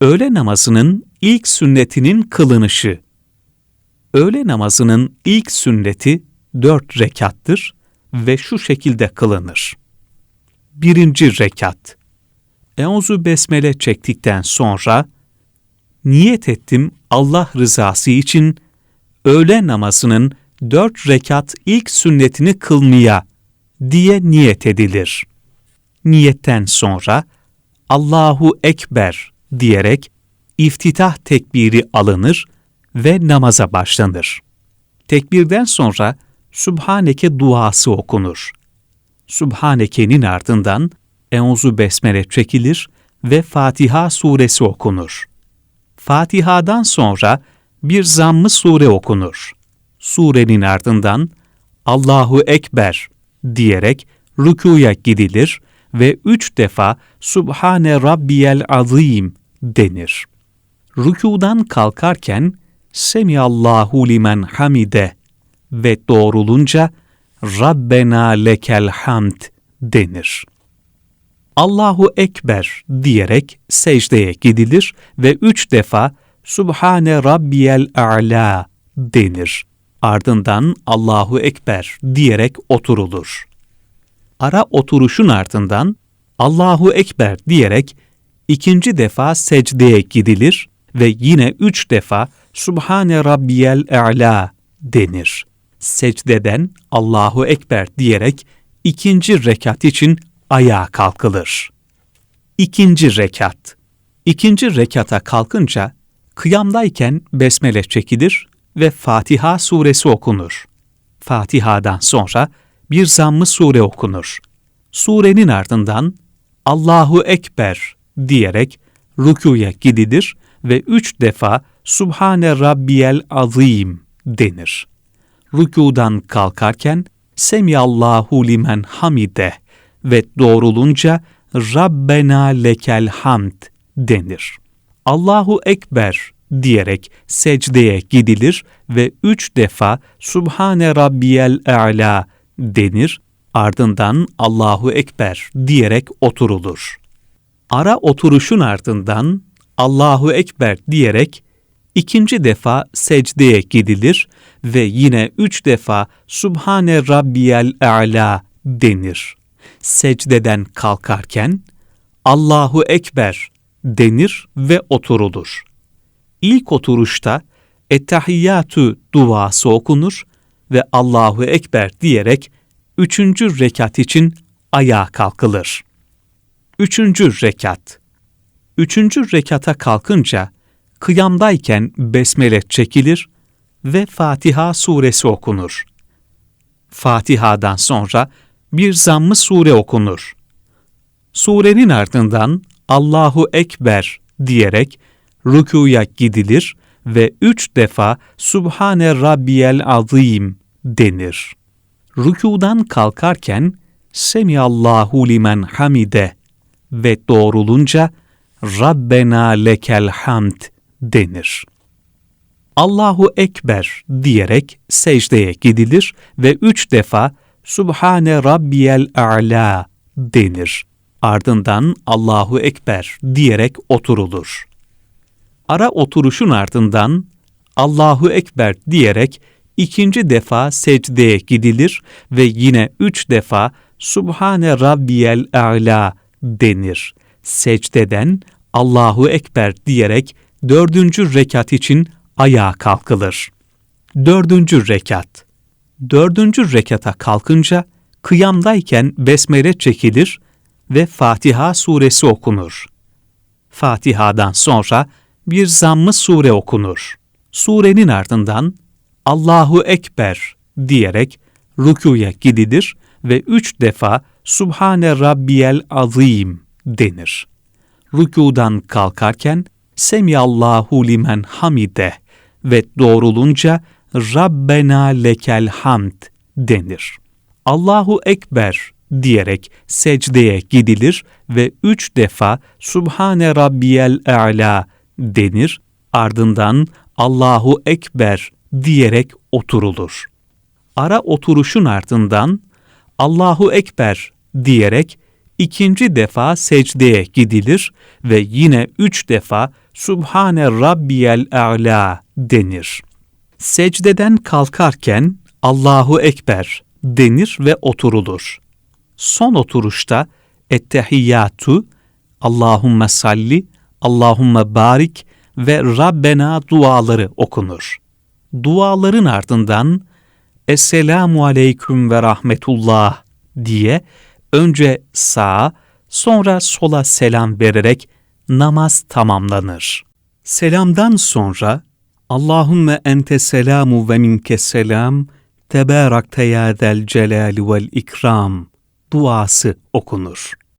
Öğle namazının ilk sünnetinin kılınışı. Öğle namazının ilk sünneti dört rekattır ve şu şekilde kılınır. Birinci rekat. Euzu besmele çektikten sonra niyet ettim Allah rızası için öğle namazının dört rekat ilk sünnetini kılmaya diye niyet edilir. Niyetten sonra Allahu Ekber diyerek iftitah tekbiri alınır ve namaza başlanır. Tekbirden sonra Subhaneke duası okunur. Subhaneke'nin ardından Euzu Besmele çekilir ve Fatiha suresi okunur. Fatiha'dan sonra bir zammı sure okunur. Surenin ardından Allahu Ekber diyerek rükuya gidilir ve üç defa Subhane Rabbiyel Azim denir. Rükudan kalkarken Semiyallahu limen hamide ve doğrulunca Rabbena lekel hamd denir. Allahu Ekber diyerek secdeye gidilir ve üç defa Subhane Rabbiyel A'la denir. Ardından Allahu Ekber diyerek oturulur. Ara oturuşun ardından Allahu Ekber diyerek ikinci defa secdeye gidilir ve yine üç defa Subhane Rabbiyel A'la denir. Secdeden Allahu Ekber diyerek ikinci rekat için ayağa kalkılır. İkinci rekat. İkinci rekata kalkınca kıyamdayken besmele çekilir ve Fatiha suresi okunur. Fatiha'dan sonra bir zammı sure okunur. Surenin ardından Allahu Ekber diyerek rükuya gidilir ve üç defa Subhane Rabbiyel Azim denir. Rükudan kalkarken Semiyallahu limen hamide ve doğrulunca Rabbena lekel hamd denir. Allahu Ekber diyerek secdeye gidilir ve üç defa Subhane Rabbiyel A'la denir, ardından Allahu Ekber diyerek oturulur. Ara oturuşun ardından Allahu Ekber diyerek ikinci defa secdeye gidilir ve yine üç defa Subhane Rabbiyel A'la denir. Secdeden kalkarken Allahu Ekber denir ve oturulur. İlk oturuşta Ettehiyyatü duası okunur ve Allahu Ekber diyerek üçüncü rekat için ayağa kalkılır. Üçüncü rekat Üçüncü rekata kalkınca kıyamdayken besmele çekilir ve Fatiha suresi okunur. Fatiha'dan sonra bir zammı sure okunur. Surenin ardından Allahu Ekber diyerek rükuya gidilir ve üç defa Subhane Rabbiyel Azim denir. Rükudan kalkarken Semiyallahu limen hamide ve doğrulunca Rabbena lekel hamd denir. Allahu Ekber diyerek secdeye gidilir ve üç defa Subhane Rabbiyel A'la denir. Ardından Allahu Ekber diyerek oturulur. Ara oturuşun ardından Allahu Ekber diyerek ikinci defa secdeye gidilir ve yine üç defa Subhane Rabbiyel A'la denir. Secdeden Allahu Ekber diyerek dördüncü rekat için ayağa kalkılır. Dördüncü rekat. Dördüncü rekata kalkınca kıyamdayken besmele çekilir ve Fatiha suresi okunur. Fatiha'dan sonra bir zammı sure okunur. Surenin ardından Allahu Ekber diyerek rükuya gidilir ve üç defa Subhane Rabbiyel Azim denir. Rükudan kalkarken Semiyallahu limen hamide ve doğrulunca Rabbena lekel hamd denir. Allahu Ekber diyerek secdeye gidilir ve üç defa Subhane Rabbiyel A'la denir, ardından Allahu Ekber diyerek oturulur. Ara oturuşun ardından Allahu Ekber diyerek İkinci defa secdeye gidilir ve yine üç defa Subhane Rabbiyel A'la denir. Secdeden kalkarken Allahu Ekber denir ve oturulur. Son oturuşta Ettehiyyatu, Allahümme salli, Allahümme barik ve Rabbena duaları okunur. Duaların ardından Esselamu aleyküm ve rahmetullah diye önce sağa sonra sola selam vererek namaz tamamlanır. Selamdan sonra Allahümme ente selamu ve minke selam tebarakte ya zel celali vel ikram duası okunur.